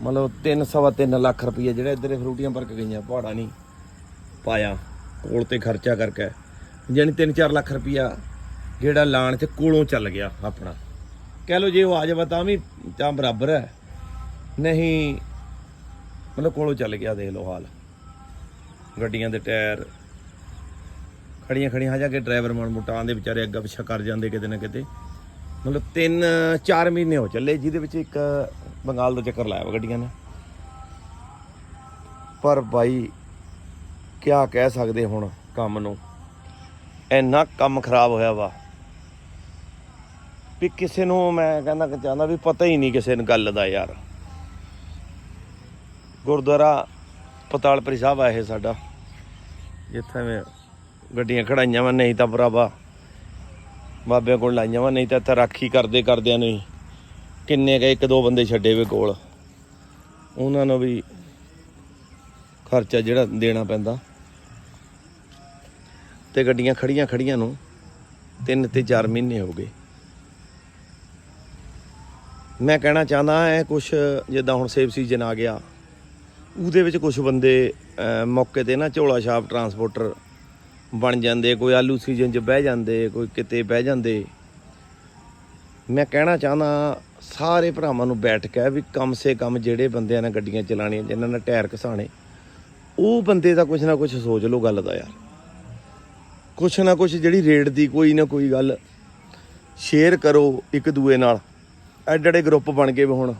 ਮਤਲਬ 3 ਸਵਾ 3 ਲੱਖ ਰੁਪਏ ਜਿਹੜਾ ਇੱਧਰ ਫਰੂਟੀਆਂ ਭਰ ਕੇ ਗਈਆਂ, ਪਹਾੜਾ ਨਹੀਂ ਪਾਇਆ, ਕੋਲ ਤੇ ਖਰਚਾ ਕਰਕੇ। ਯਾਨੀ 3-4 ਲੱਖ ਰੁਪਇਆ ਜਿਹੜਾ ਲਾਣ 'ਤੇ ਕੋਲੋਂ ਚੱਲ ਗਿਆ ਆਪਣਾ। ਕਹਿ ਲਓ ਜੇ ਉਹ ਆ ਜਾਵੇ ਤਾਂ ਵੀ ਤਾਂ ਬਰਾਬਰ ਹੈ। ਨਹੀਂ, ਮਤਲਬ ਕੋਲੋਂ ਚੱਲ ਗਿਆ, ਦੇਖ ਲਓ ਹਾਲ। ਗੱਡੀਆਂ ਦੇ ਟਾਇਰ ਖੜੀਆਂ ਖੜੀਆਂ ਆ ਜਾ ਕੇ ਡਰਾਈਵਰ ਮਨ ਮੁਟਾਂ ਦੇ ਵਿਚਾਰੇ ਅੱਗਾ ਪਿੱਛਾ ਕਰ ਜਾਂਦੇ ਕਿਤੇ ਨਾ ਕਿਤੇ। ਮਤਲਬ 3-4 ਮਹੀਨੇ ਹੋ ਚੱਲੇ, ਜਿਹਦੇ ਵਿੱਚ ਇੱਕ ਬੰਗਾਲ ਦਾ ਚੱਕਰ ਲਾਇਆ ਵਾ ਗੱਡੀਆਂ ਨੇ। ਪਰ ਬਾਈ, ਕਿਆ ਕਹਿ ਸਕਦੇ ਹੁਣ ਕੰਮ ਨੂੰ? ਇੰਨਾ ਕੰਮ ਖਰਾਬ ਹੋਇਆ ਵਾ ਵੀ ਕਿਸੇ ਨੂੰ ਮੈਂ ਕਹਿੰਦਾ ਕਿ ਚਾਹੁੰਦਾ ਵੀ ਪਤਾ ਹੀ ਨਹੀਂ ਕਿਸੇ ਨੂੰ ਗੱਲ ਦਾ ਯਾਰ। ਗੁਰਦੁਆਰਾ ਪਤਾਲਪੁਰੀ ਸਾਹਿਬ ਆ ਇਹ ਸਾਡਾ। ਜਿੱਥੇ ਮੈਂ ਗੱਡੀਆਂ ਖੜਾਈਆਂ ਵਾ, ਨਹੀਂ ਤਾਂ ਭਰਾਵਾ, ਬਾਬਿਆਂ ਕੋਲ ਲਾਈਆਂ ਵਾ, ਨਹੀਂ ਤਾਂ ਇੱਥੇ ਰਾਖੀ ਕਰਦੇ ਕਰਦਿਆਂ ਨੂੰ ਕਿੰਨੇ ਗਏ ਇੱਕ ਦੋ ਬੰਦੇ ਛੱਡੇ ਵੇ ਕੋਲ। ਉਹਨਾਂ ਨੂੰ ਵੀ ਖਰਚਾ ਜਿਹੜਾ ਦੇਣਾ ਪੈਂਦਾ। ਤੇ ਗੱਡੀਆਂ ਖੜੀਆਂ ਖੜੀਆਂ ਨੂੰ ਤਿੰਨ ਤੇ 4 ਮਹੀਨੇ ਹੋ ਗਏ। ਮੈਂ ਕਹਿਣਾ ਚਾਹੁੰਦਾ ਹੈ ਕੁਝ ਜਿੱਦਾਂ ਹੁਣ ਸੇਬ ਸੀਜ਼ਨ ਆ ਗਿਆ। ਉਹਦੇ ਵਿੱਚ ਕੁਝ ਬੰਦੇ ਮੌਕੇ ਤੇ ਨਾ ਝੋਲਾ ਛਾਪ ਟਰਾਂਸਪੋਰਟਰ ਬਣ ਜਾਂਦੇ, ਕੋਈ ਆਲੂ ਸੀਜ਼ਨ 'ਚ ਬਹਿ ਜਾਂਦੇ, ਕੋਈ ਕਿਤੇ ਬਹਿ ਜਾਂਦੇ। ਮੈਂ ਕਹਿਣਾ ਚਾਹੁੰਦਾ ਸਾਰੇ ਭਰਾਵਾਂ ਨੂੰ ਬੈਠ ਕੇ ਵੀ ਕਮ ਸੇ ਕਮ ਜਿਹੜੇ ਬੰਦਿਆਂ ਨੇ ਗੱਡੀਆਂ ਚਲਾਣੀਆਂ ਜਿਨ੍ਹਾਂ ਨੇ ਟਾਇਰ ਘਸਾਣੇ ਉਹ ਬੰਦੇ ਦਾ ਕੁਝ ਨਾ ਕੁਝ ਸੋਚ ਲਓ ਗੱਲ ਦਾ ਯਾਰ। ਕੁਛ ਨਾ ਕੁਛ ਜਿਹੜੀ ਰੇਟ ਦੀ ਕੋਈ ਨਾ ਕੋਈ ਗੱਲ ਸ਼ੇਅਰ ਕਰੋ ਇੱਕ ਦੂਏ ਨਾਲ। ਐਡੇ ਐਡੇ ਗਰੁੱਪ ਬਣ ਗਏ ਹੁਣ।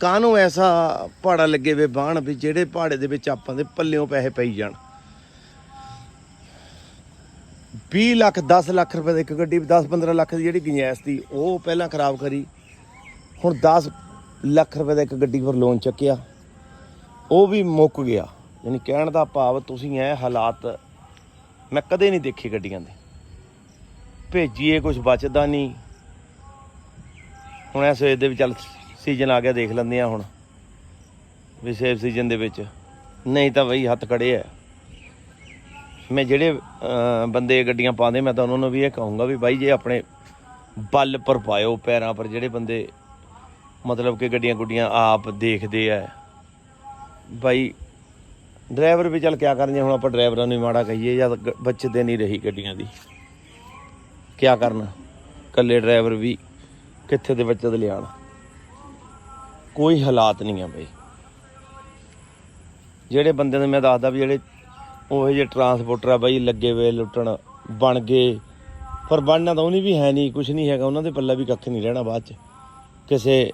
ਕਾਹਨੂੰ ਐਸਾ ਪਹਾੜਾ ਲੱਗੇ ਵੇ ਬਾਣ ਵੀ ਜਿਹੜੇ ਪਹਾੜੇ ਦੇ ਵਿੱਚ ਆਪਾਂ ਦੇ ਪੱਲਿਓਂ ਪੈਸੇ ਪਈ ਜਾਣ। 20 ਲੱਖ 10 ਲੱਖ ਰੁਪਏ ਦੀ ਇੱਕ ਗੱਡੀ 10 15 ਲੱਖ ਦੀ ਜਿਹੜੀ ਗੁੰਜਾਇਸ਼ ਸੀ ਉਹ ਪਹਿਲਾਂ ਖਰਾਬ ਕਰੀ। ਹੁਣ 10 ਲੱਖ ਰੁਪਏ ਦਾ ਇੱਕ ਗੱਡੀ ਪਰ ਲੋਨ ਚੱਕਿਆ। ਉਹ ਵੀ ਮੁੱਕ ਗਿਆ। ਯਾਨੀ ਕਹਿਣ ਦਾ ਭਾਵ ਤੁਸੀਂ ਇਹ ਹਾਲਾਤ, ਮੈਂ ਕਦੇ ਨਹੀਂ ਦੇਖੇ ਗੱਡੀਆਂ ਦੇ। ਭੇਜੀਏ ਕੁਝ ਬਚਦਾ ਨਹੀਂ। ਹੁਣ ਇਸ ਵੇਲੇ ਦੇ ਵੀ ਚੱਲ ਸੀਜ਼ਨ ਆ ਗਿਆ, ਦੇਖ ਲੈਂਦੇ ਆ ਹੁਣ। ਵੀ ਸੇਫ ਸੀਜ਼ਨ ਦੇ ਵਿੱਚ। ਨਹੀਂ ਤਾਂ ਬਈ ਹੱਥ ਖੜੇ ਆ। ਮੈਂ ਜਿਹੜੇ ਬੰਦੇ ਗੱਡੀਆਂ ਪਾਉਂਦੇ, ਮੈਂ ਤਾਂ ਉਹਨਾਂ ਨੂੰ ਵੀ ਇਹ ਕਹੂੰਗਾ ਵੀ ਬਾਈ ਜੇ ਆਪਣੇ ਬਲ ਪਰ ਪਾਇਓ, ਪੈਰਾਂ ਪਰ, ਜਿਹੜੇ ਬੰਦੇ ਮਤਲਬ ਕਿ ਗੱਡੀਆਂ ਗੁੱਡੀਆਂ ਆਪ ਦੇਖਦੇ ਆ, ਬਾਈ ਡਰਾਈਵਰ ਵੀ ਚੱਲ ਕਿਆ ਕਰਨ ਜੇ ਹੁਣ ਆਪਾਂ ਡਰਾਈਵਰਾਂ ਨੂੰ ਹੀ ਮਾੜਾ ਕਹੀਏ, ਜਾਂ ਗ- ਬਚਦੇ ਨਹੀਂ ਰਹੀ ਗੱਡੀਆਂ ਦੀ। ਕਿਆ ਕਰਨਾ? ਕੱਲੇ ਡਰਾਈਵਰ ਵੀ ਕਿੱਥੇ ਦੇ ਬੱਚਤ ਲਿਆਣ ਕੋਈ ਹਾਲਾਤ ਨਹੀਂ ਆ ਬਈ। ਜਿਹੜੇ ਬੰਦੇ ਨੇ ਮੈਂ ਦੱਸਦਾ ਵੀ ਜਿਹੜੇ ਉਹ ਜਿਹੇ ਟਰਾਂਸਪੋਰਟਰ ਆ ਬਾਈ, ਲੱਗੇ ਵੇ, ਲੁੱਟਣ, ਬਣ ਗਏ। ਪਰ ਬਣਨਾ ਤਾਂ ਉਹਨੀ ਵੀ ਹੈ ਨਹੀਂ ਕੁਝ ਨਹੀਂ ਹੈਗਾ। ਉਹਨਾਂ ਦੇ ਪੱਲਾ ਵੀ ਕੱਖ ਨਹੀਂ ਰਹਿਣਾ ਬਾਅਦ ਚ। ਕਿਸੇ